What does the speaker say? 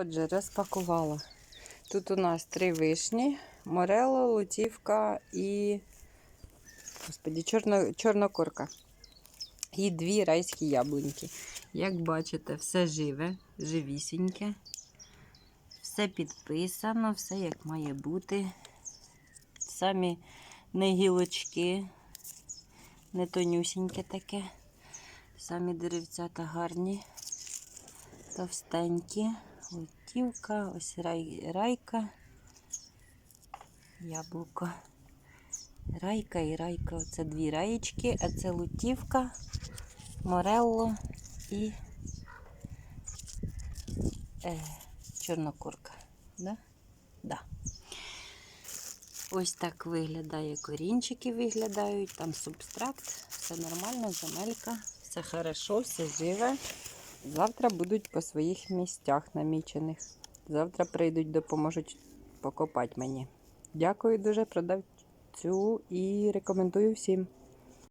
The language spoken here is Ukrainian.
Отже, розпакувала. Тут у нас три вишні, морело, лутівка і господі, чорно, чорнокорка. І дві райські яблуньки. Як бачите, все живе, живісіньке. Все підписано, все як має бути. Самі не гілочки, не тонюсіньке таке. Самі деревцята гарні, товстенькі. Лутівка, ось рай, райка, яблуко. Райка і райка. Оце дві раєчки, а це лутівка, морелло і е, чорнокурка. Да? Да. Ось так виглядає корінчики, виглядають, там субстракт, все нормально, земелька, все хорошо, все живе. Завтра будуть по своїх місцях намічених. Завтра прийдуть, допоможуть покопати мені. Дякую дуже продавцю і рекомендую всім.